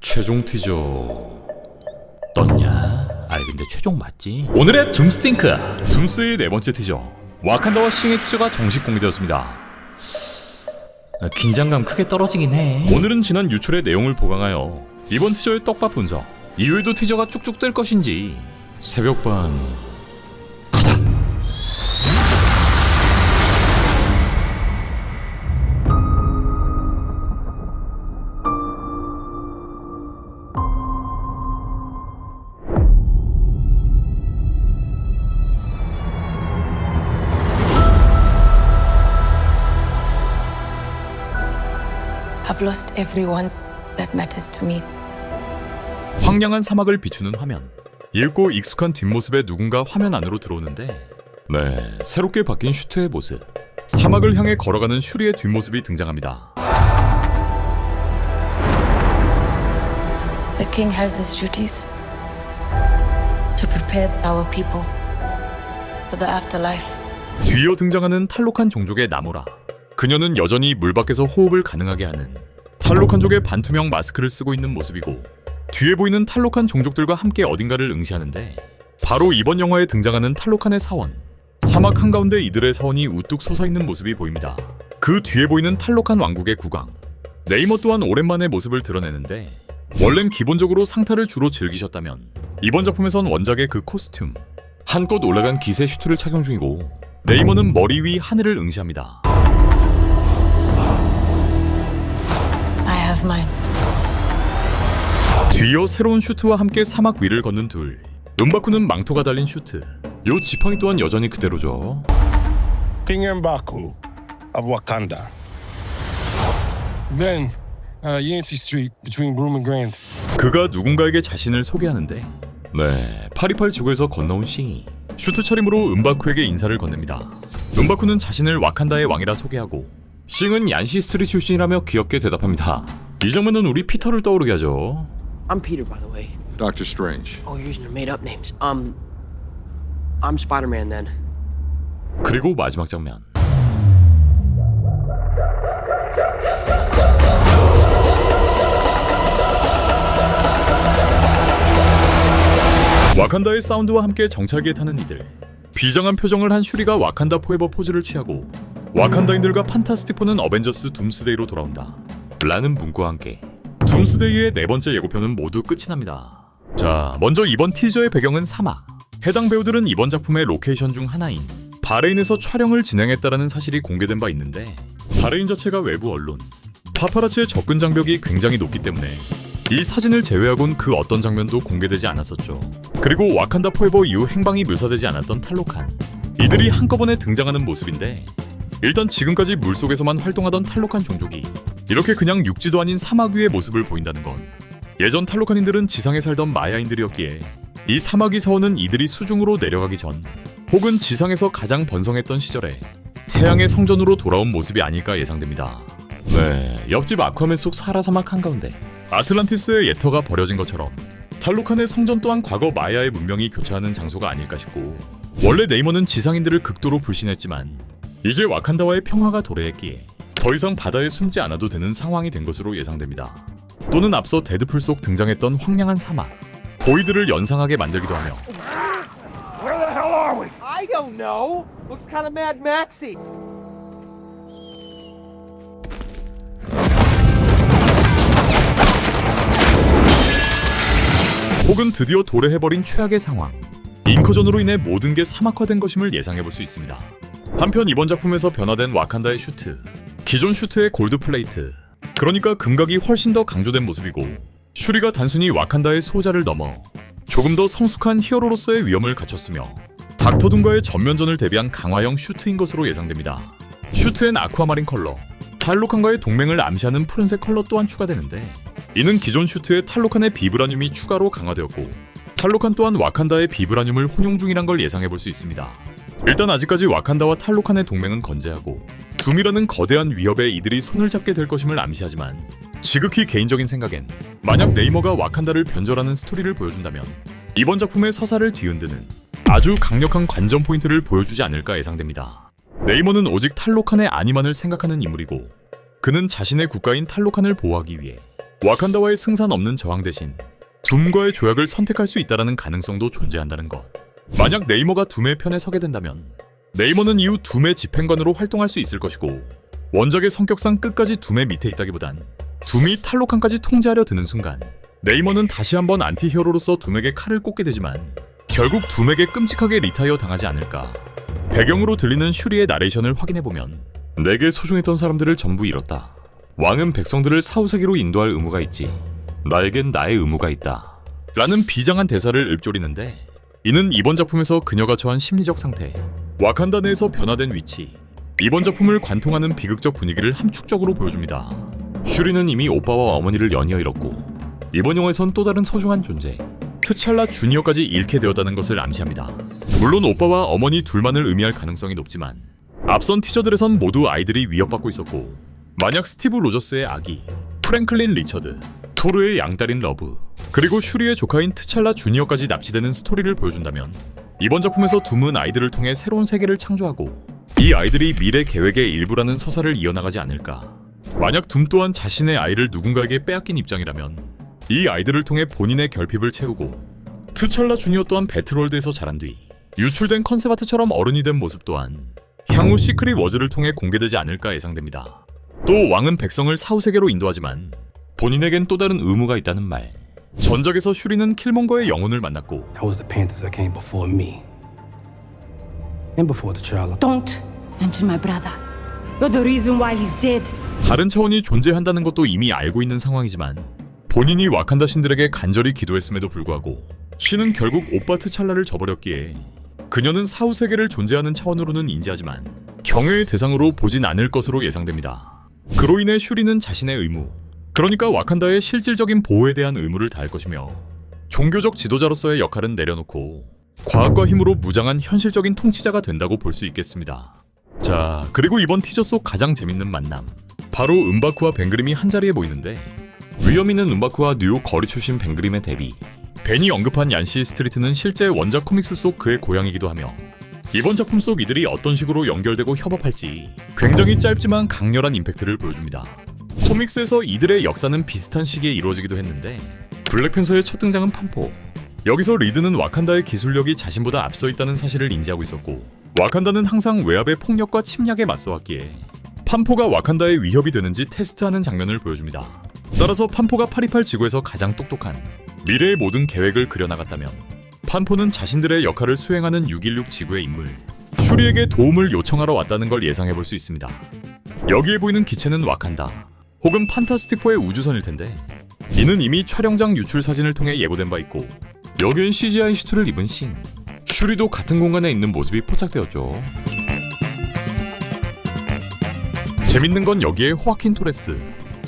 최종 티저 떴냐? 아니 근데 최종 맞지? 오늘의 둠스팅크 둠스의 네 번째 티저. 와칸다와 싱의 티저가 정식 공개되었습니다. 아, 긴장감 크게 떨어지긴 해. 오늘은 지난 유출의 내용을 보강하여 이번 티저의 떡밥 분석. 이후에도 티저가 쭉쭉 뜰 것인지. 새벽반 I've lost everyone that matters to me. 황량한 사막을 비추는 화면. 읽고 익숙한 뒷모습에 누군가 화면 안으로 들어오는데, 네, 새롭게 바뀐 슈트의 모습. 사막을 향해 걸어가는 슈리의 뒷모습이 등장합니다. The king has his duties to prepare our people for the afterlife. 뒤이어 등장하는 탈록한 종족의 나무라. 그녀는 여전히 물 밖에서 호흡을 가능하게 하는 탈록한 족의 반투명 마스크를 쓰고 있는 모습이고, 뒤에 보이는 탈록한 종족들과 함께 어딘가를 응시하는데, 바로 이번 영화에 등장하는 탈록한의 사원. 사막 한가운데 이들의 사원이 우뚝 솟아있는 모습이 보입니다. 그 뒤에 보이는 탈록한 왕국의 국왕. 네이머 또한 오랜만에 모습을 드러내는데, 원래는 기본적으로 상타를 주로 즐기셨다면, 이번 작품에선 원작의 그 코스튬, 한껏 올라간 기세 슈트를 착용 중이고, 네이머는 머리 위 하늘을 응시합니다. Have mine. 뒤이어 새로운 슈트와 함께 사막 위를 걷는 둘. 은바쿠는 망토가 달린 슈트. 요 지팡이 또한 여전히 그대로죠. King Mbaku of Wakanda. Then, uh, Yancey Street between Broome and Grand. 그가 누군가에게 자신을 소개하는데 네, 파리팔 지구에서 건너온 싱이 슈트 차림으로 은바쿠에게 인사를 건넵니다. 은바쿠는 자신을 와칸다의 왕이라 소개하고 싱은 얀시 스트릿 출신이라며 귀엽게 대답합니다. 이 장면은 우리 피터를 떠오르게 하죠. I'm Peter, by the way. Doctor Strange. Oh, you're using your made-up names. Um, I'm Spider-Man then. 그리고 마지막 장면. 와칸다의 사운드와 함께 정찰기에 타는 이들. 비장한 표정을 한 슈리가 와칸다 포에버 포즈를 취하고 와칸다인들과 판타스틱 포는 어벤져스 둠스데이로 돌아온다. 라는 문구와 함께 둠스데이의 네 번째 예고편은 모두 끝이 납니다. 자, 먼저 이번 티저의 배경은 사막. 해당 배우들은 이번 작품의 로케이션 중 하나인 바레인에서 촬영을 진행했다라는 사실이 공개된 바 있는데 바레인 자체가 외부 언론 파파라치의 접근 장벽이 굉장히 높기 때문에 이 사진을 제외하곤 그 어떤 장면도 공개되지 않았었죠. 그리고 와칸다 포에버 이후 행방이 묘사되지 않았던 탈록한 이들이 한꺼번에 등장하는 모습인데 일단 지금까지 물속에서만 활동하던 탈록한 종족이 이렇게 그냥 육지도 아닌 사막 위의 모습을 보인다는 건 예전 탈록한인들은 지상에 살던 마야인들이었기에 이 사막이 서오는 이들이 수중으로 내려가기 전 혹은 지상에서 가장 번성했던 시절에 태양의 성전으로 돌아온 모습이 아닐까 예상됩니다. 네, 옆집 아쿠아맨 속 사라 사막 한가운데 아틀란티스의 예터가 버려진 것처럼 탈로칸의 성전 또한 과거 마야의 문명이 교차하는 장소가 아닐까 싶고 원래 네이머는 지상인들을 극도로 불신했지만 이제 와칸다와의 평화가 도래했기에 더 이상 바다에 숨지 않아도 되는 상황이 된 것으로 예상됩니다. 또는 앞서 데드풀 속 등장했던 황량한 사막 보이드를 연상하게 만들기도 하며 I don't know. Looks kind of Mad Maxy. 혹은 드디어 도래해버린 최악의 상황 잉커전으로 인해 모든 게 사막화된 것임을 예상해볼 수 있습니다. 한편 이번 작품에서 변화된 와칸다의 슈트 기존 슈트의 골드 플레이트 그러니까 금각이 훨씬 더 강조된 모습이고 슈리가 단순히 와칸다의 수호자를 넘어 조금 더 성숙한 히어로로서의 위험을 갖췄으며 닥터둠과의 전면전을 대비한 강화형 슈트인 것으로 예상됩니다. 슈트엔 아쿠아마린 컬러, 탈로칸과의 동맹을 암시하는 푸른색 컬러 또한 추가되는데 이는 기존 슈트에 탈로칸의 비브라늄이 추가로 강화되었고 탈로칸 또한 와칸다의 비브라늄을 혼용 중이란 걸 예상해 볼 수 있습니다. 일단 아직까지 와칸다와 탈로칸의 동맹은 건재하고 둠이라는 거대한 위협에 이들이 손을 잡게 될 것임을 암시하지만 지극히 개인적인 생각엔 만약 네이머가 와칸다를 변절하는 스토리를 보여준다면 이번 작품의 서사를 뒤흔드는 아주 강력한 관전 포인트를 보여주지 않을까 예상됩니다. 네이머는 오직 탈로칸의 아니만을 생각하는 인물이고 그는 자신의 국가인 탈로칸을 보호하기 위해 와칸다와의 승산 없는 저항 대신 둠과의 조약을 선택할 수 있다라는 가능성도 존재한다는 것. 만약 네이머가 둠의 편에 서게 된다면 네이머는 이후 둠의 집행관으로 활동할 수 있을 것이고 원작의 성격상 끝까지 둠의 밑에 있다기보단 둠이 탈로칸까지 통제하려 드는 순간 네이머는 다시 한번 안티히어로로서 둠에게 칼을 꽂게 되지만 결국 둠에게 끔찍하게 리타이어 당하지 않을까. 배경으로 들리는 슈리의 나레이션을 확인해보면 내게 소중했던 사람들을 전부 잃었다. 왕은 백성들을 사후세계로 인도할 의무가 있지. 나에겐 나의 의무가 있다. 라는 비장한 대사를 읊조리는데 이는 이번 작품에서 그녀가 처한 심리적 상태, 와칸다 내에서 변화된 위치, 이번 작품을 관통하는 비극적 분위기를 함축적으로 보여줍니다. 슈리는 이미 오빠와 어머니를 연이어 잃었고 이번 영화에선 또 다른 소중한 존재, 트찰라 주니어까지 잃게 되었다는 것을 암시합니다. 물론 오빠와 어머니 둘만을 의미할 가능성이 높지만 앞선 티저들에선 모두 아이들이 위협받고 있었고 만약 스티브 로저스의 아기, 프랭클린 리처드, 토르의 양딸인 러브, 그리고 슈리의 조카인 트찰라 주니어까지 납치되는 스토리를 보여준다면 이번 작품에서 둠은 아이들을 통해 새로운 세계를 창조하고 이 아이들이 미래 계획의 일부라는 서사를 이어나가지 않을까. 만약 둠 또한 자신의 아이를 누군가에게 빼앗긴 입장이라면 이 아이들을 통해 본인의 결핍을 채우고 트찰라 주니어 또한 배틀월드에서 자란 뒤 유출된 컨셉 아트처럼 어른이 된 모습 또한 향후 시크릿 워즈를 통해 공개되지 않을까 예상됩니다. 또 왕은 백성을 사후세계로 인도하지만 본인에겐 또 다른 의무가 있다는 말. 전작에서 슈리는 킬몽거의 영혼을 만났고 That was the Panthers that came before me. And before the T'Challa. Don't mention my brother. You're the reason why he's dead. 다른 차원이 존재한다는 것도 이미 알고 있는 상황이지만 본인이 와칸다 신들에게 간절히 기도했음에도 불구하고 신은 결국 오빠 트찰라를 저버렸기에 그녀는 사후 세계를 존재하는 차원으로는 인지하지만 경외의 대상으로 보진 않을 것으로 예상됩니다. 그로 인해 슈리는 자신의 의무, 그러니까 와칸다의 실질적인 보호에 대한 의무를 다할 것이며 종교적 지도자로서의 역할은 내려놓고 과학과 힘으로 무장한 현실적인 통치자가 된다고 볼 수 있겠습니다. 자, 그리고 이번 티저 속 가장 재밌는 만남. 바로 은바쿠와 뱅그림이 한자리에 모이는데 위험 있는 은바쿠와 뉴욕 거리 출신 뱅그림의 데뷔. 벤이 언급한 얀시 스트리트는 실제 원작 코믹스 속 그의 고향이기도 하며 이번 작품 속 이들이 어떤 식으로 연결되고 협업할지 굉장히 짧지만 강렬한 임팩트를 보여줍니다. 코믹스에서 이들의 역사는 비슷한 시기에 이루어지기도 했는데 블랙팬서의 첫 등장은 판포. 여기서 리드는 와칸다의 기술력이 자신보다 앞서 있다는 사실을 인지하고 있었고 와칸다는 항상 외압의 폭력과 침략에 맞서왔기에 판포가 와칸다의 위협이 되는지 테스트하는 장면을 보여줍니다. 따라서 판포가 828 지구에서 가장 똑똑한 미래의 모든 계획을 그려나갔다면 판포는 자신들의 역할을 수행하는 616 지구의 인물 슈리에게 도움을 요청하러 왔다는 걸 예상해 볼 수 있습니다. 여기에 보이는 기체는 와칸다 혹은 판타스틱4의 우주선일 텐데 이는 이미 촬영장 유출 사진을 통해 예고된 바 있고 여기엔 CGI 시트를 입은 신 슈리도 같은 공간에 있는 모습이 포착되었죠. 재밌는 건 여기에 호아킨 토레스,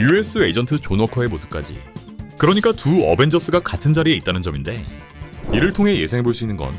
US 에이전트 존 워커의 모습까지. 그러니까 두 어벤져스가 같은 자리에 있다는 점인데 이를 통해 예상해 볼 수 있는 건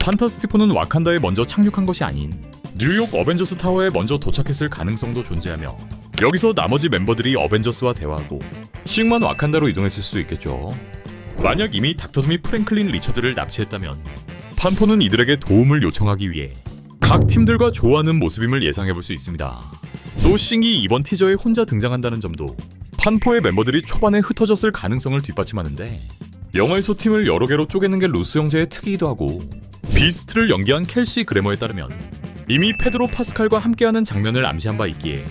판타스티포는 와칸다에 먼저 착륙한 것이 아닌 뉴욕 어벤져스 타워에 먼저 도착했을 가능성도 존재하며 여기서 나머지 멤버들이 어벤져스와 대화하고 싱만 와칸다로 이동했을 수도 있겠죠. 만약 이미 닥터둠이 프랭클린 리처드를 납치했다면 판포는 이들에게 도움을 요청하기 위해 각 팀들과 조화하는 모습임을 예상해 볼 수 있습니다. 또 싱이 이번 티저에 혼자 등장한다는 점도 판포의 멤버들이 초반에 흩어졌을 가능성을 뒷받침하는데 영화에서 팀을 여러 개로 쪼개는 게 루스 형제의 특이기도 하고 비스트를 연기한 켈시 그래머에 따르면 이미 페드로 파스칼과 함께하는 장면을 암시한 바 있기에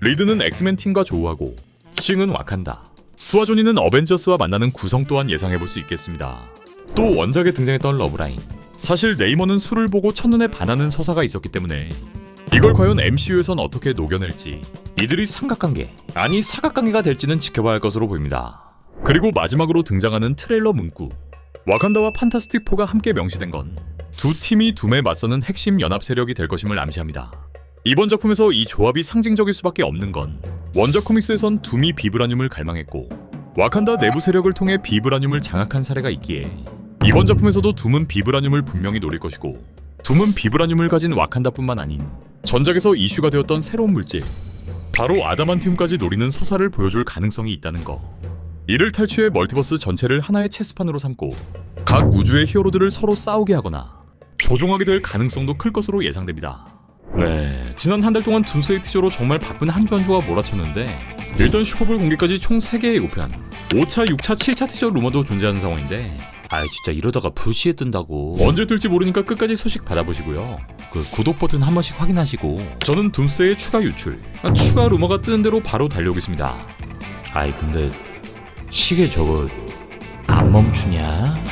리드는 엑스맨 팀과 조우하고 싱은 와칸다 수아조니는 어벤져스와 만나는 구성 또한 예상해 볼 수 있겠습니다. 또 원작에 등장했던 러브라인 사실 네이머는 술을 보고 첫눈에 반하는 서사가 있었기 때문에 이걸 과연 MCU에선 어떻게 녹여낼지 이들이 삼각관계 아니 사각관계가 될지는 지켜봐야 할 것으로 보입니다. 그리고 마지막으로 등장하는 트레일러 문구 와칸다와 판타스틱 4가 함께 명시된 건 두 팀이 둠에 맞서는 핵심 연합 세력이 될 것임을 암시합니다. 이번 작품에서 이 조합이 상징적일 수밖에 없는 건 원작 코믹스에선 둠이 비브라늄을 갈망했고 와칸다 내부 세력을 통해 비브라늄을 장악한 사례가 있기에 이번 작품에서도 둠은 비브라늄을 분명히 노릴 것이고 둠은 비브라늄을 가진 와칸다뿐만 아닌 전작에서 이슈가 되었던 새로운 물질 바로 아다만티움까지 노리는 서사를 보여줄 가능성이 있다는 거. 이를 탈취해 멀티버스 전체를 하나의 체스판으로 삼고 각 우주의 히어로들을 서로 싸우게 하거나 조종하게 될 가능성도 클 것으로 예상됩니다. 네, 지난 한 달 동안 둠스데이 티저로 정말 바쁜 한 주 한 주가 몰아쳤는데 일단 슈퍼볼 공개까지 총 3개의 예고편. 5차, 6차, 7차 티저 루머도 존재하는 상황인데 아 진짜 이러다가 불시에 뜬다고. 언제 뜰지 모르니까 끝까지 소식 받아보시고요. 그 구독 버튼 한 번씩 확인하시고 저는 둠스의 추가 유출 아, 추가 루머가 뜨는 대로 바로 달려오겠습니다. 아이 근데 시계 저거 안 멈추냐?